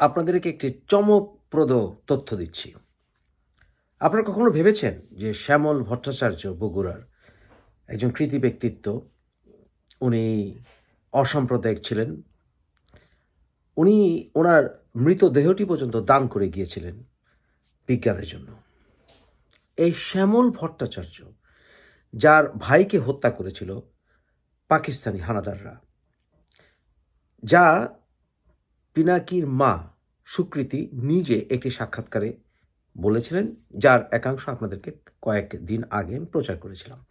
আপনাদেরকে একটি চমকপ্রদ তথ্য দিচ্ছি। আপনারা কখনো ভেবেছেন যে শ্যামল ভট্টাচার্য বগুড়ার একজন কৃতি ব্যক্তিত্ব, উনি অসাম্প্রদায়িক ছিলেন, উনি ওনার মৃতদেহটি পর্যন্ত দান করে গিয়েছিলেন বিজ্ঞানের জন্য। এই শ্যামল ভট্টাচার্য, যার ভাইকে হত্যা করেছিল পাকিস্তানি হানাদাররা, যা পিনাকির মা সুকৃতি নিজে একটি সাক্ষাৎকারে বলেছিলেন, যার একাংশ আপনাদেরকে কয়েক দিন আগে আমি প্রচার করেছিলাম।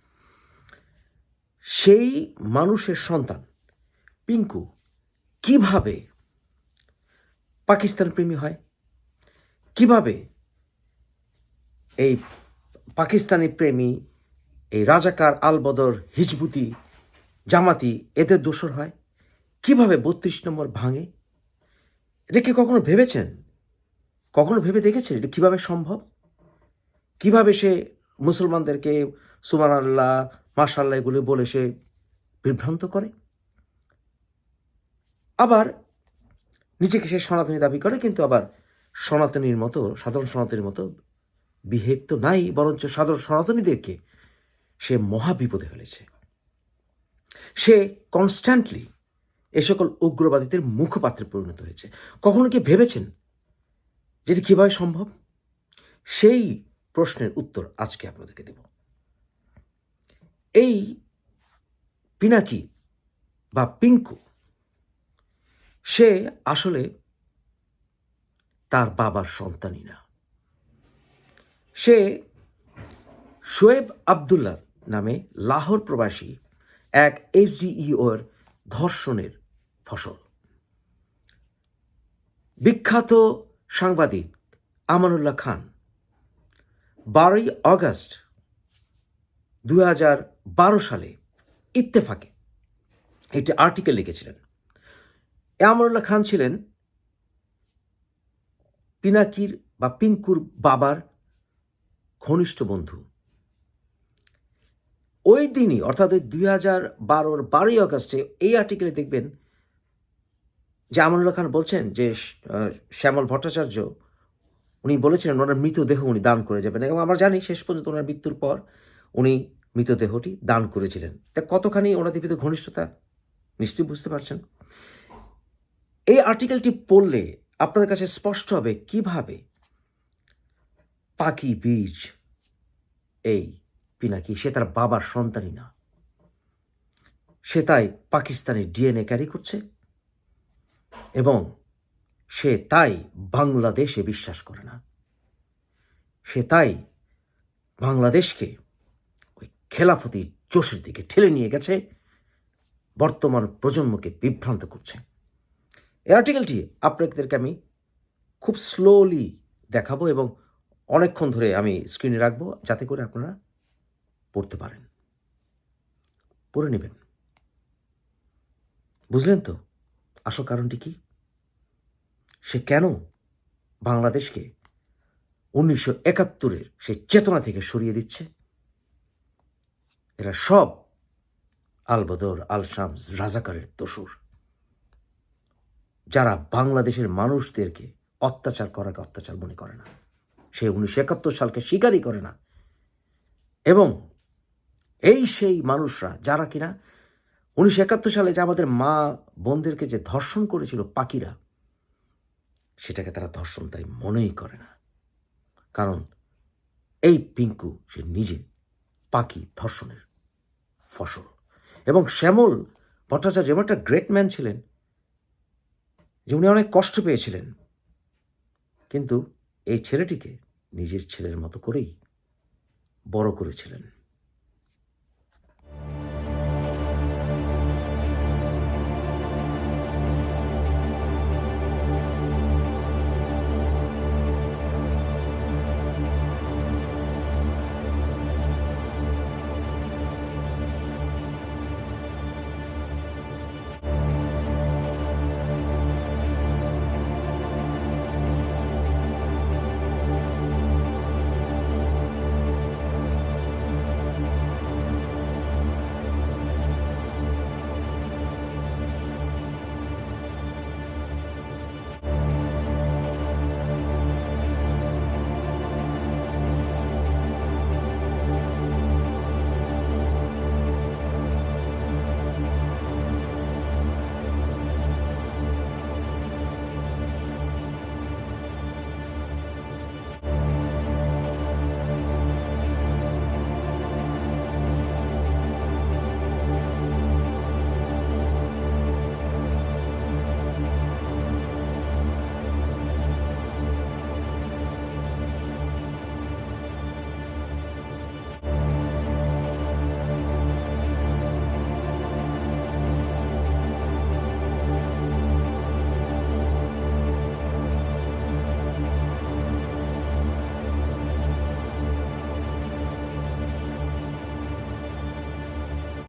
সেই মানুষের সন্তান, পিঙ্কু, কীভাবে পাকিস্তান প্রেমী হয়? কীভাবে এই পাকিস্তানি প্রেমী, এই রাজাকার আলবদর হিজবুতি জামাতি এদের দোষর হয়? কীভাবে বত্রিশ নম্বর ভাঙে? এটা কি কখনো ভেবেছেন? কখনো ভেবে দেখেছেন এটা কীভাবে সম্ভব? কীভাবে সে মুসলমানদেরকে সুমান আল্লাহ মাশাল্লাহ এগুলো বলে সে বিভ্রান্ত করে? আবার নিজেকে সে সনাতনী দাবি করে, কিন্তু আবার সনাতনীর মতো, সাধারণ সনাতনীর মতো বিহেভ তো নাই, বরঞ্চ সাধারণ সনাতনীদেরকে সে মহা বিপদে ফেলেছে। সে কনস্ট্যান্টলি এ সকল উগ্রবাদীদের মুখপাত্রে পরিণত হয়েছে। কখনো কি ভেবেছেন যেটি কীভাবে সম্ভব? সেই প্রশ্নের উত্তর আজকে আপনাদেরকে দেব। এই পিনাকি বা পিঙ্কু, সে আসলে তার বাবার সন্তানই না। সে শোয়েব আবদুল্লাহ নামে লাহোর প্রবাসী এক এইচডিইওর ধর্ষণের ফসল। বিখ্যাত সাংবাদিক আমানুল্লাহ খান বারোই অগস্ট দু সালে ইত্তেফাকে একটি আর্টিকেল লিখেছিলেন। আমানুল্লাহ খান ছিলেন পিনাকির বা পিঙ্কুর বাবার ঘনিষ্ঠ বন্ধু। ওই দিনই, অর্থাৎ ওই দুই হাজার বারোর বারোই আগস্টে এই আর্টিকেলে দেখবেন যে আমানুল্লাহ খান বলছেন যে শ্যামল ভট্টাচার্য, উনি বলেছিলেন ওনার মৃতদেহ উনি দান করে যাবেন এবং আমরা জানি শেষ পর্যন্ত ওনার মৃত্যুর পর উনি মৃতদেহটি দান করেছিলেন। তা কতখানি ওনাদের ভিতরে ঘনিষ্ঠতা, নিশ্চয়ই বুঝতে পারছেন? এই আর্টিকেলটি পড়লে আপনাদের কাছে স্পষ্ট হবে কীভাবে পাখি বীজ এই পিনাকি সে তার বাবার সন্তানই না। সে তাই পাকিস্তানের ডিএনএ ক্যারি করছে এবং সে তাই বাংলাদেশে বিশ্বাস করে না। সে তাই বাংলাদেশকে ওই খেলাফতি জোশের দিকে ঠেলে নিয়ে গেছে, বর্তমান প্রজন্মকে বিভ্রান্ত করছে। এই আর্টিকেলটি আপনাদেরকে আমি খুব স্লোলি দেখাবো এবং অনেকক্ষণ ধরে আমি স্ক্রিনে রাখব, যাতে করে আপনারা পড়তে পারেন। পড়ে নেবেন। বুঝলেন তো আসল কারণটি কি? সে কেন বাংলাদেশকে উনিশশো একাত্তরের সেই চেতনা থেকে সরিয়ে দিচ্ছে? এরা সব আলবদর আল শামস রাজাকারের তসুর যারা বাংলাদেশের মানুষদেরকে অত্যাচার করাকে অত্যাচার মনে করে না, সে উনিশশো একাত্তর সালকে স্বীকারই করে না। এবং এই সেই মানুষরা যারা কিনা উনিশশো একাত্তর সালে যে আমাদের মা বোনদেরকে যে ধর্ষণ করেছিল পাখিরা, সেটাকে তারা ধর্ষণ তাই মনেই করে না। কারণ এই পিঙ্কু সে নিজে পাখি ধর্ষণের ফসল। এবং শ্যামল ভট্টাচার্য যেমন একটা গ্রেট ম্যান ছিলেন যে উনি অনেক কষ্ট পেয়েছিলেন। কিন্তু এই ছেলেটিকে নিজের ছেলের মতো করেই বড় করেছিলেন।